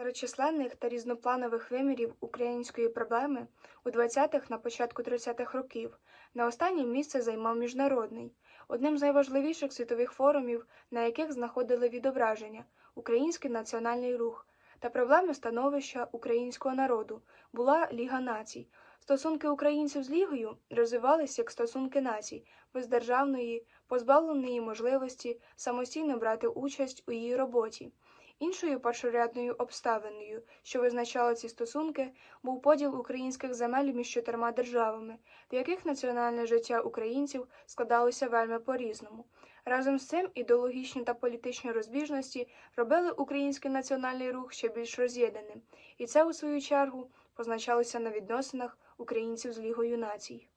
Серед численних та різнопланових вимірів української проблеми у 20-х на початку 30-х років на останнє місце займав міжнародний, одним з найважливіших світових форумів, на яких знаходили відображення Український національний рух та проблеми становища українського народу була Ліга націй. Стосунки українців з Лігою розвивалися як стосунки націй, бездержавної, позбавленої можливості самостійно брати участь у її роботі. Іншою першорядною обставиною, що визначала ці стосунки, був поділ українських земель між чотирма державами, в яких національне життя українців складалося вельми по-різному. Разом з цим ідеологічні та політичні розбіжності робили український національний рух ще більш роз'єднаним, і це, у свою чергу, позначалося на відносинах українців з Лігою націй.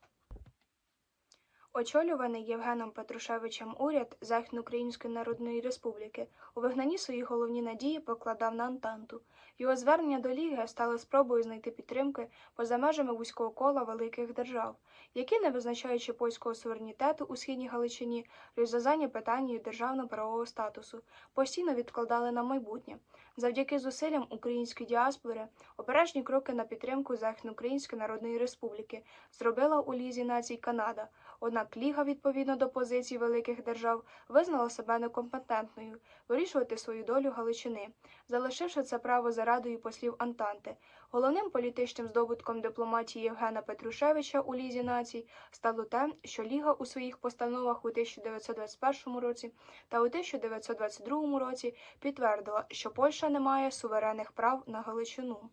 Очолюваний Євгеном Петрушевичем уряд Західноукраїнської Народної Республіки у вигнанні свої головні надії покладав на Антанту. Його звернення до Ліги стало спробою знайти підтримки поза межами вузького кола великих держав, які, не визначаючи польського суверенітету у східній Галичині, розв'язання питання державно-правового статусу, постійно відкладали на майбутнє. Завдяки зусиллям української діаспори обережні кроки на підтримку Західноукраїнської Народної Республіки зробила у Лізі націй Канада. Однак Ліга, відповідно до позицій великих держав, визнала себе некомпетентною вирішувати свою долю Галичини, залишивши це право за радою послів Антанти. Головним політичним здобутком дипломатії Євгена Петрушевича у Лізі націй стало те, що Ліга у своїх постановах у 1921 році та у 1922 році підтвердила, що Польща не має суверенних прав на Галичину.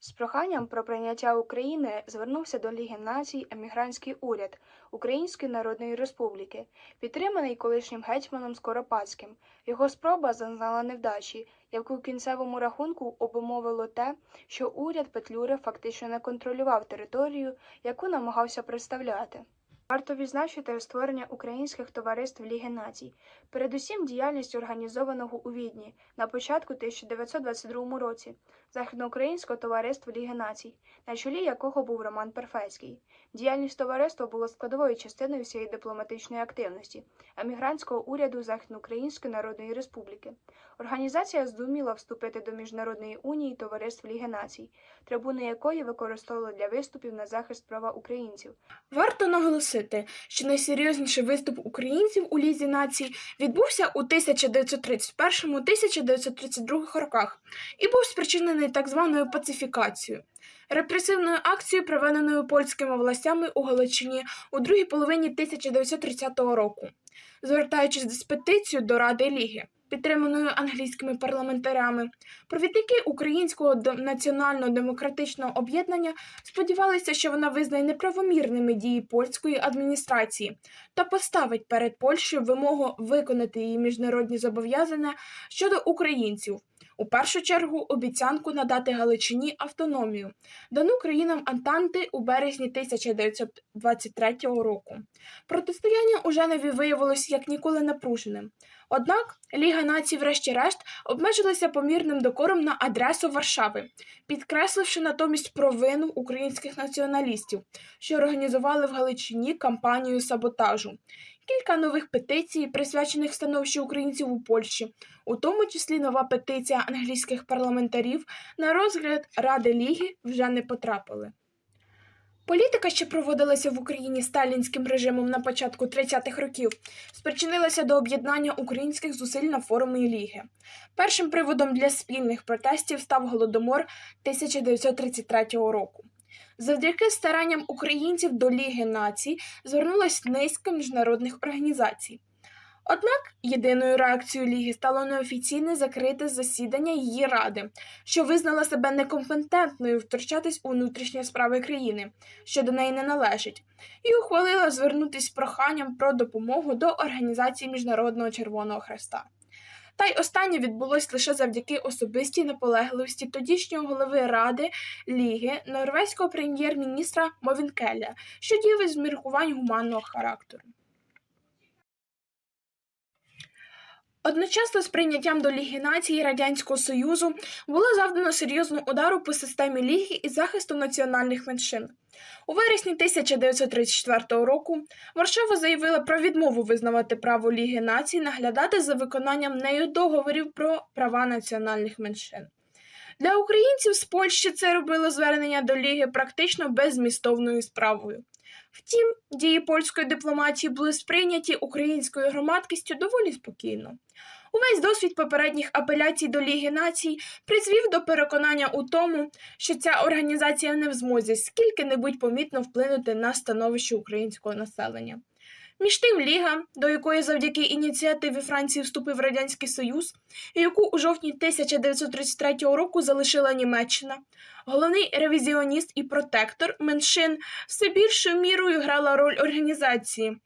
З проханням про прийняття України звернувся до Ліги націй емігрантський уряд Української Народної Республіки, підтриманий колишнім гетьманом Скоропадським. Його спроба зазнала невдачі, яку в кінцевому рахунку обумовило те, що уряд Петлюри фактично не контролював територію, яку намагався представляти. Варто відзначити створення українських товариств Ліги націй, передусім діяльність організованого у Відні на початку 1922 році Західноукраїнського товариства Ліги націй, на чолі якого був Роман Перфецький. Діяльність товариства була складовою частиною всієї дипломатичної активності емігрантського уряду Західноукраїнської Народної Республіки. Організація здуміла вступити до Міжнародної унії товариств Ліги націй, трибуни якої використовували для виступів на захист права українців. Варто наголосити, що найсерйозніший виступ українців у Лізі націй відбувся у 1931-1932 роках і був спричинений так званою пацифікацією, репресивною акцією, проведеною польськими властями у Галичині у другій половині 1930 року, звертаючись з петицією до Ради Ліги. Підтриманою англійськими парламентарями, провідники українського де- національно-демократичного об'єднання сподівалися, що вона визнає неправомірними дії польської адміністрації та поставить перед Польщею вимогу виконати її міжнародні зобов'язання щодо українців. У першу чергу обіцянку надати Галичині автономію, дану країнам Антанти у березні 1923 року. Протистояння у Женеві виявилось як ніколи напруженим. Однак Ліга націй, врешті-решт, обмежилася помірним докором на адресу Варшави, підкресливши натомість провину українських націоналістів, що організували в Галичині кампанію саботажу. Кілька нових петицій, присвячених становищу українців у Польщі, у тому числі нова петиція англійських парламентарів, на розгляд Ради Ліги вже не потрапили. Політика, що проводилася в Україні сталінським режимом на початку 30-х років, спричинилася до об'єднання українських зусиль на форумі Ліги. Першим приводом для спільних протестів став голодомор 1933 року. Завдяки старанням українців до Ліги націй звернулась низка міжнародних організацій. Однак єдиною реакцією Ліги стало неофіційне закрите засідання її ради, що визнала себе некомпетентною втручатись у внутрішні справи країни, що до неї не належить, і ухвалила звернутися з проханням про допомогу до організації Міжнародного Червоного Хреста. Та й останнє відбулось лише завдяки особистій наполегливості тодішнього голови Ради Ліги норвезького прем'єр-міністра Мовінкеля, що діяв з міркувань гуманного характеру. Одночасно з прийняттям до Ліги націй Радянського Союзу було завдано серйозну удару по системі Ліги і захисту національних меншин. У вересні 1934 року Варшава заявила про відмову визнавати право Ліги націй наглядати за виконанням нею договорів про права національних меншин. Для українців з Польщі це робило звернення до Ліги практично беззмістовною справою. Втім, дії польської дипломатії були сприйняті українською громадськістю доволі спокійно. Увесь досвід попередніх апеляцій до Ліги націй призвів до переконання у тому, що ця організація не в змозі скільки-небудь помітно вплинути на становище українського населення. Між тим, Ліга, до якої завдяки ініціативі Франції вступив Радянський Союз, і яку у жовтні 1933 року залишила Німеччина, головний ревізіоніст і протектор меншин все більшою мірою грала роль організації,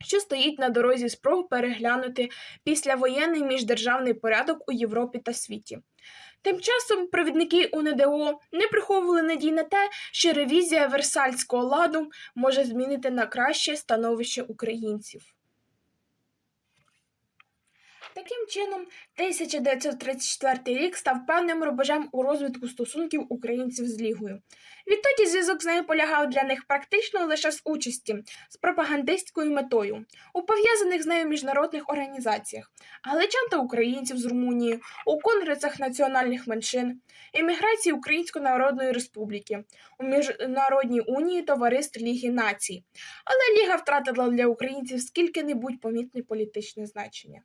що стоїть на дорозі спроб переглянути післявоєнний міждержавний порядок у Європі та світі. Тим часом провідники УНДО не приховували надій на те, що ревізія Версальського ладу може змінити на краще становище українців. Таким чином, 1934 рік став певним рубежем у розвитку стосунків українців з Лігою. Відтоді зв'язок з нею полягав для них практично лише з участі з пропагандистською метою у пов'язаних з нею міжнародних організаціях, галичан та українців з Румунії, у конгресах національних меншин, еміграції Української Народної Республіки, у Міжнародній унії товариств Ліги націй. Але Ліга втратила для українців скільки-небудь помітне політичне значення.